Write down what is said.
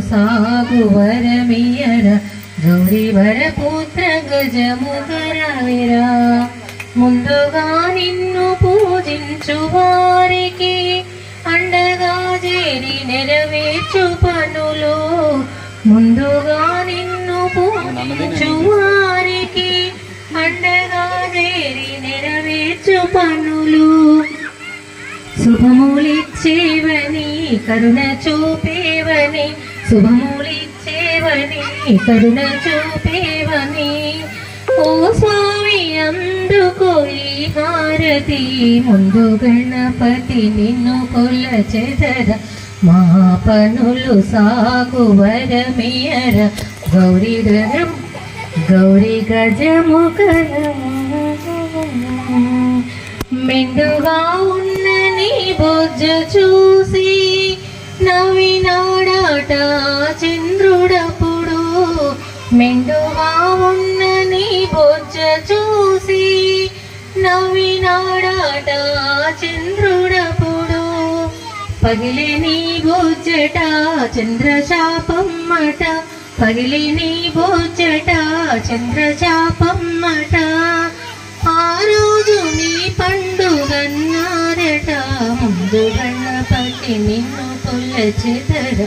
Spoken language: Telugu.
సాగు వరమియర గౌరీ వర పుత్ర గజముగరవిరా ముందుగా నిన్ను పూజించు వారికి అండగా చేరి నెరవేర్చు పనులు. ముందుగా నిన్ను పూజించు వారికి అండగా చేరి నెరవేర్చు పనులు. శుభములిచ్చేవని కరుణ చూపే శుభములిచ్చేవని కరుణ చూపేవని ఓ స్వామి అందుకు ఈ హారతి. ముందు గణపతి నిన్ను కొల్లచెదర మా పనులు సాగు వరమియర. గౌరీ గజం గౌరీ గజముఖరం మెండుగా ఉన్న నీ బొజ్జు చూసి నా నవ్వినాడాట చంద్రుడప్పుడు మెండుగా ఉన్న నీ బొజ్జ చూసి నవ్వినాడాట చంద్రుడప్పుడు. పగిలి నీ బొజ్జట చంద్రశాపమ్మట. పగిలి నీ బొజ్జట చంద్రశాపమ్మట. ఆ రోజు నీ పండుగన్నారట. ముందు గణపతి నిన్ను కొల్లచెదర